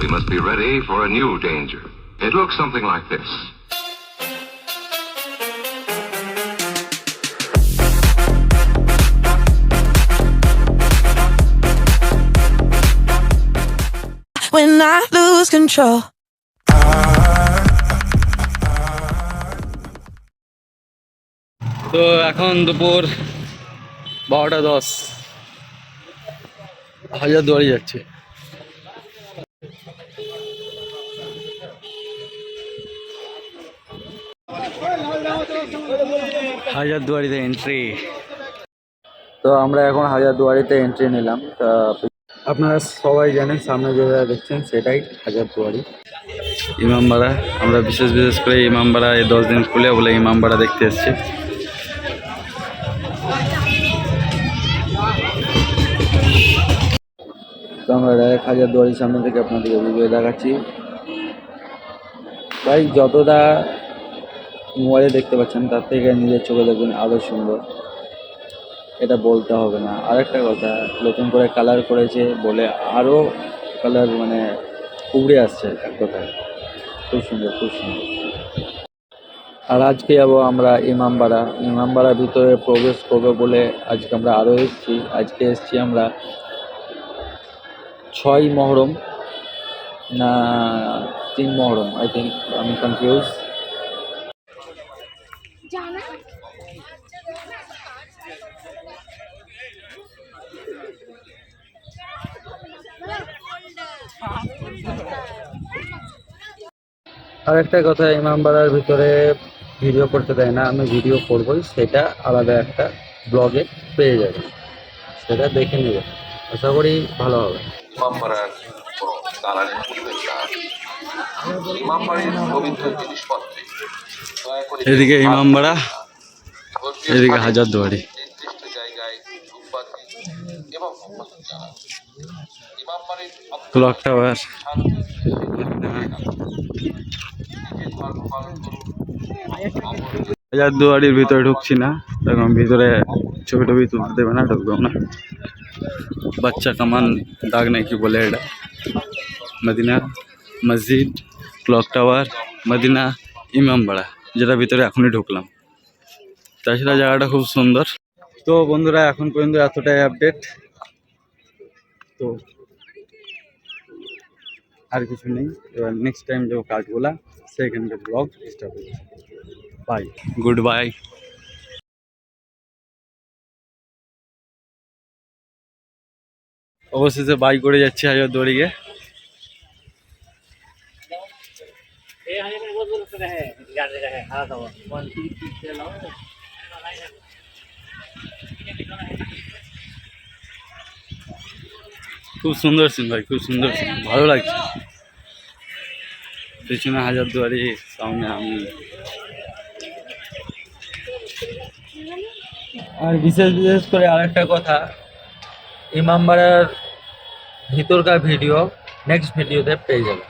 We must be ready for a new danger. It looks something like this. when I lose control. তো এখন দুপুর বারোটা দশ হাজার দুয়ারি যাচ্ছে হাজার দুয়ারিতে এন্ট্রি তো আমরা এখন হাজারদুয়ারিতে এন্ট্রি নিলাম। তা আপনারা সবাই জানেন সামনে যেটা দেখছেন সেটাই হাজারদুয়ারি। ইমামবাড়া আমরা বিশেষ বিশেষ করে ইমামবাড়া এই দশ দিন খুলে বলে ইমামবাড়া দেখতে এসেছি। তো আমরা ডাইরেক্ট হাজারদুয়ারির সামনে থেকে আপনাদেরকে ভিডিও দেখাচ্ছি। ভাই যতটা মোবাইলে দেখতে পাচ্ছেন, তার থেকে নিজের চোখে দেখবেন আরও সুন্দর। এটা বলতে হবে না। আরেকটা কথা, নতুন করে কালার করেছে বলে আরও কালার মানে উবড়ে আসছে এক কথায়। খুব সুন্দর খুব সুন্দর। আর আজকে যাব আমরা ইমামবাড়া। ইমামবাড়ার ভিতরে প্রবেশ করব বলে আজকে আমরা আরও এসেছি। আজকে এসেছি আমরা ছয় মহরম না, তিন মহরম আই থিঙ্ক আমি কনফিউজ আর একটা কথা ইমামবাড়ার ভিতরে ভিডিও করতে দেয় না আমি ভিডিও করবই সেটা আলাদা একটা ব্লগে পেয়ে যাবে। সেটা দেখে নেবে। আশা করি ভালো হবে। ইমামবাড়ার কোনো পরিবেশ ইমামবাড়ির পবিত্র জিনিসপত্রে। এদিকে ইমামবাড়া এদিকে হাজারদুয়ারি। Clock tower. অপরকে হাজারদুয়ারির ভিতরে ঢুকছি না এখন ভিতরে ছবি টবি তুলতে দেবে না ঢুকবেও না। বাচ্চা কামান দাগ নাকি বলে এটা। মদিনা মসজিদ ক্লক টাওয়ার, মদিনা ইমামবাড়া যেটা ভিতরে এখনই ঢুকলাম। তাছাড়া জায়গাটা খুব সুন্দর। তো বন্ধুরা, এখন পর্যন্ত এতটাই আপডেট তো আর কিছু নেই এবার নেক্সট টাইম যাবো কাঠগোলা সেখানকার ব্লগ স্টার্ট হচ্ছে বাই গুড বাই অবশেষে বাই করে যাচ্ছি হাজার দড়িয়ে খুব সুন্দর সিন ভাই, খুব সুন্দর সিন, ভালো লাগছে। পেছনে হাজার দুয়ারি, সামনে আমি। আর বিশেষ বিশেষ করে আরেকটা কথা ইমামবাড়ার ভিতরকার ভিডিও নেক্সট ভিডিওতে পেয়ে যাবে